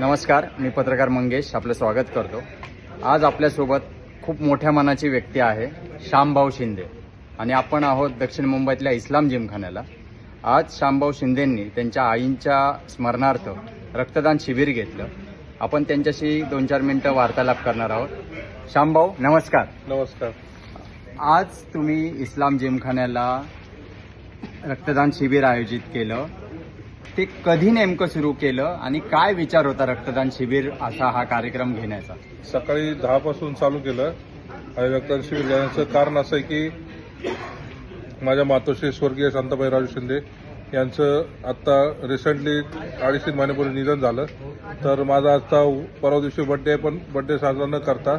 नमस्कार मी पत्रकार मंगेश आपलं स्वागत करतो. आज आपल्यासोबत खूप मोठ्या मनाची व्यक्ती आहे श्यामभाऊ शिंदे. आणि आपण आहोत दक्षिण मुंबईतल्या इस्लाम जिमखान्याला. आज श्यामभाऊ शिंदेंनी त्यांच्या आईंच्या स्मरणार्थ रक्तदान शिबिर घेतलं. आपण त्यांच्याशी दोन चार मिनिटं वार्तालाप करणार आहोत. श्यामभाऊ नमस्कार. नमस्कार. आज तुम्ही इस्लाम जिमखान्याला रक्तदान शिबिर आयोजित केलं. ते कधी नेमकं सुरू केलं आणि काय विचार होता रक्तदान शिबिर असा हा कार्यक्रम घेण्याचा? सकाळी दहा पासून चालू केलं. आणि रक्तदान शिबिर घेण्याचं कारण असं आहे की माझ्या मातोश्री स्वर्गीय शांताबाई राजू शिंदे यांचं आत्ता रिसेंटली अडीच तीन महिन्यापूर्वी निधन झालं. तर माझा आता परवा दिवशी बड्डे पण बड्डे साजरा न करता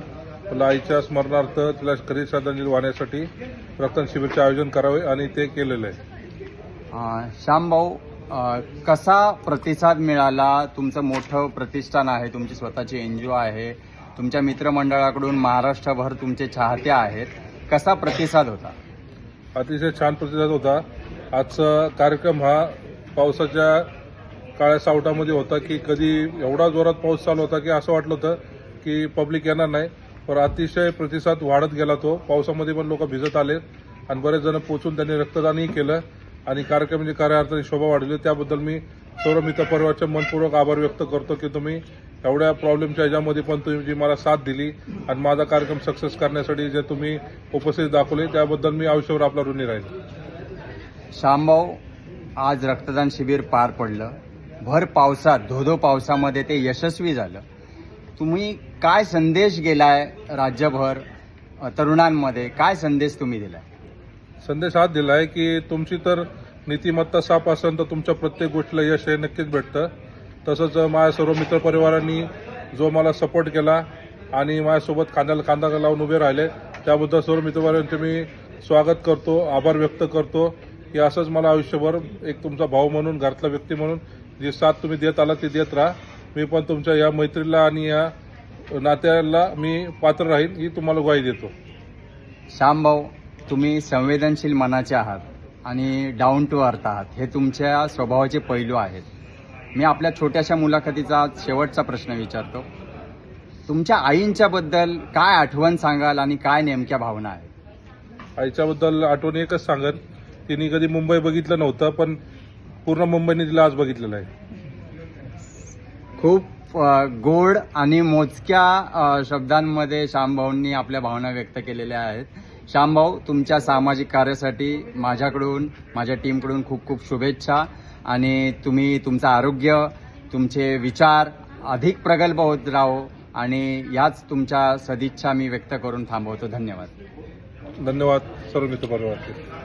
मला आईच्या स्मरणार्थ तिला खरी श्रद्धांजली वाहण्यासाठी रक्तदान शिबिरचे आयोजन करावे आणि ते केलेलं आहे. श्यामभाऊ कसा प्रतिसाद मिळाला? तुमचं मोठं प्रतिष्ठान आहे तुमची स्वतःची एनजीओ आहे तुमच्या मित्रमंडळाकडून महाराष्ट्रभर तुमचे चाहते आहेत. कसा प्रतिसाद होता? अतिशय छान प्रतिसाद होता. आजचा कार्यक्रम हा पावसाच्या काळ्या सावटामध्ये होता की कधी एवढा जोरात पाऊस चालू होता की असं वाटलं होतं की पब्लिक येणार नाही पण अतिशय प्रतिसाद वाढत गेला तो. पावसामध्ये पण लोक भिजत आले आणि बरेच जण पोचून त्यांनी रक्तदानही केलं. आणि कार्यक्रमाची म्हणजे कार्यार्थाने शोभा वाढली. त्याबद्दल मी सर्व मित्र परिवाराचे मनपूर्वक आभार व्यक्त करतो की तुम्ही एवढ्या प्रॉब्लेमच्या ह्याच्यामध्ये पण तुम्ही जी मला साथ दिली आणि माझा कार्यक्रम सक्सेस करण्यासाठी जे तुम्ही उपस्थित दाखवले त्याबद्दल मी आयुष्यभर आपला ऋणी राहील. श्यामभाऊ आज रक्तदान शिबिर पार पडलं. भर पावसात धोधो पावसामध्ये ते यशस्वी झालं. तुम्ही काय संदेश गेलाय राज्यभर अ, तरुणांमध्ये? काय संदेश तुम्ही दिलाय? संदेश हाच दिला आहे की तुमची तर नीतिमत्ता साफ असेल तर तुमच्या प्रत्येक गोष्टीला यश हे नक्कीच भेटतं. तसंच माझ्या सर्व मित्रपरिवारांनी जो मला सपोर्ट केला आणि माझ्यासोबत कांद्याला कांदा लावून उभे राहिले त्याबद्दल सर्व मित्रपरिवारांचे मी स्वागत करतो आभार व्यक्त करतो. की असंच मला आयुष्यभर एक तुमचा भाऊ म्हणून घरातला व्यक्ती म्हणून जी साथ तुम्ही देत आला ती देत राहा. मी पण तुमच्या या मैत्रीला आणि या नात्याला मी पात्र राहीन ही तुम्हाला ग्वाही देतो. श्यामभाऊ तुम्ही संवेदनशील मनाचे आहात आणि डाऊन टू अर्थ आहात हे तुमच्या स्वभावाचे पैलू आहेत. मी आपल्या छोट्याशा मुलाखतीचा शेवटचा प्रश्न विचारतो. तुमच्या आईंच्या बद्दल काय आठवण सांगाल आणि काय नेमक्या भावना आहेत? आईच्याबद्दल आठवण एकच सांगत तिने कधी मुंबई बघितलं नव्हतं पण पूर्ण मुंबईने तिला आज बघितलेलं आहे. खूप गोड आणि मोजक्या शब्दांमध्ये श्यामभाऊंनी आपल्या भावना व्यक्त केलेल्या आहेत. श्यामभाऊ तुमच्या सामाजिक कार्यासाठी माझ्याकडून माझ्या टीमकडून खूप खूप शुभेच्छा. आणि तुम्ही तुमचं आरोग्य तुमचे विचार अधिक प्रगल्भ होत राहो. आणि याच तुमच्या सदिच्छा मी व्यक्त करून थांबवतो. धन्यवाद. धन्यवाद सर्व मित्रपरिवारचे.